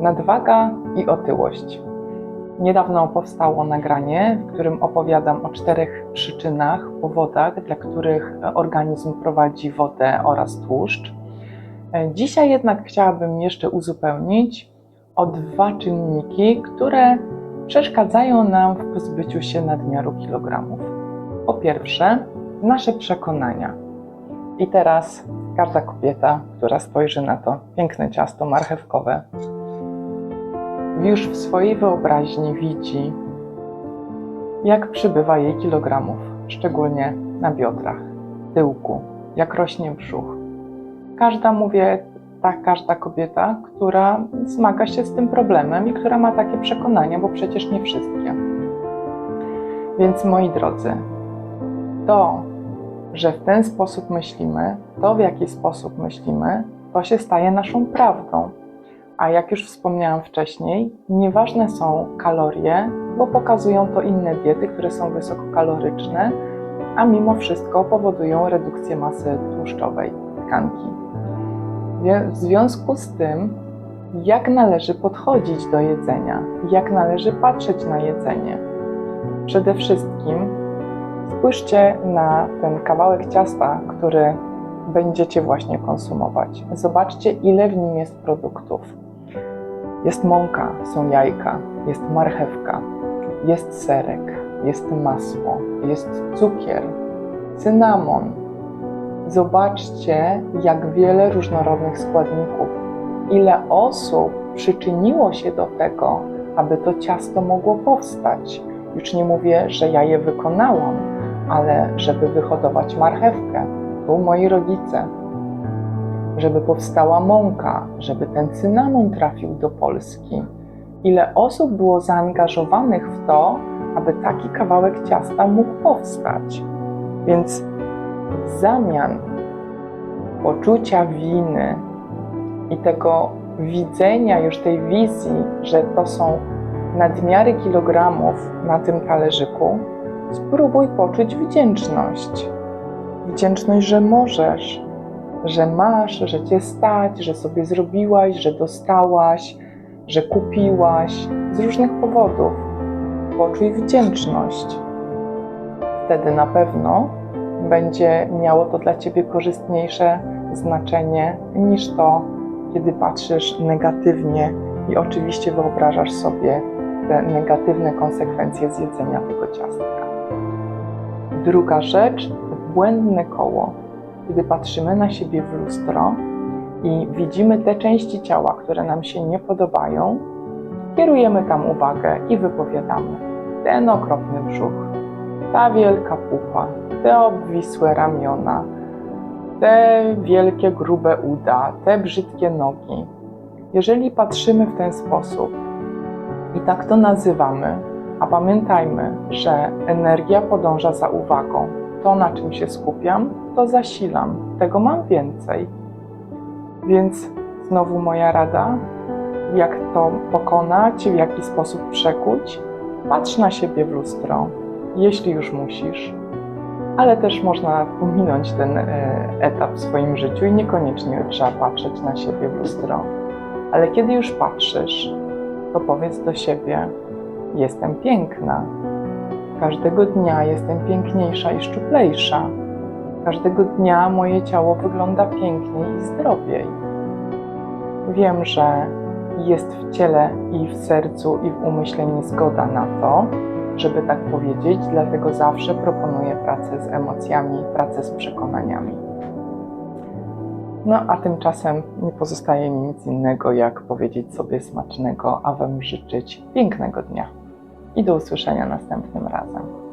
Nadwaga i otyłość. Niedawno powstało nagranie, w którym opowiadam o czterech przyczynach, powodach, dla których organizm prowadzi wodę oraz tłuszcz. Dzisiaj jednak chciałabym jeszcze uzupełnić o dwa czynniki, które przeszkadzają nam w pozbyciu się nadmiaru kilogramów. Po pierwsze, nasze przekonania. I teraz każda kobieta, która spojrzy na to piękne ciasto marchewkowe, już w swojej wyobraźni widzi, jak przybywa jej kilogramów, szczególnie na biodrach, tyłku, jak rośnie brzuch. Każda, mówię, tak, każda kobieta, która zmaga się z tym problemem i która ma takie przekonania, bo przecież nie wszystkie. Więc moi drodzy, to, że w ten sposób myślimy, to w jaki sposób myślimy, to się staje naszą prawdą. A jak już wspomniałam wcześniej, nieważne są kalorie, bo pokazują to inne diety, które są wysokokaloryczne, a mimo wszystko powodują redukcję masy tłuszczowej tkanki. W związku z tym, jak należy podchodzić do jedzenia, jak należy patrzeć na jedzenie. Przede wszystkim spójrzcie na ten kawałek ciasta, który będziecie właśnie konsumować. Zobaczcie, ile w nim jest produktów. Jest mąka, są jajka, jest marchewka, jest serek, jest masło, jest cukier, cynamon. Zobaczcie, jak wiele różnorodnych składników. Ile osób przyczyniło się do tego, aby to ciasto mogło powstać. Już nie mówię, że ja je wykonałam, ale żeby wyhodować marchewkę, tu moi rodzice, żeby powstała mąka, żeby ten cynamon trafił do Polski. Ile osób było zaangażowanych w to, aby taki kawałek ciasta mógł powstać. Więc w zamian poczucia winy i tego widzenia już tej wizji, że to są nadmiary kilogramów na tym talerzyku, spróbuj poczuć wdzięczność. Wdzięczność, że możesz, że masz, że cię stać, że sobie zrobiłaś, że dostałaś, że kupiłaś z różnych powodów. Poczuj wdzięczność. Wtedy na pewno będzie miało to dla ciebie korzystniejsze znaczenie niż to, kiedy patrzysz negatywnie i oczywiście wyobrażasz sobie te negatywne konsekwencje zjedzenia tego ciastka. Druga rzecz, błędne koło. Kiedy patrzymy na siebie w lustro i widzimy te części ciała, które nam się nie podobają, kierujemy tam uwagę i wypowiadamy. Ten okropny brzuch, ta wielka pupa, te obwisłe ramiona, te wielkie, grube uda, te brzydkie nogi. Jeżeli patrzymy w ten sposób i tak to nazywamy, a pamiętajmy, że energia podąża za uwagą. To, na czym się skupiam, to zasilam. Tego mam więcej. Więc znowu moja rada, jak to pokonać, w jaki sposób przekuć. Patrz na siebie w lustro, jeśli już musisz, ale też można pominąć ten e, etap w swoim życiu i niekoniecznie trzeba patrzeć na siebie w lustro. Ale kiedy już patrzysz, to powiedz do siebie: Jestem piękna. Każdego dnia jestem piękniejsza i szczuplejsza. Każdego dnia moje ciało wygląda piękniej i zdrowiej. Wiem, że jest w ciele i w sercu i w umyśle niezgoda na to, żeby tak powiedzieć, dlatego zawsze proponuję pracę z emocjami, pracę z przekonaniami. No a tymczasem nie pozostaje mi nic innego, jak powiedzieć sobie smacznego, a Wam życzyć pięknego dnia. I do usłyszenia następnym razem.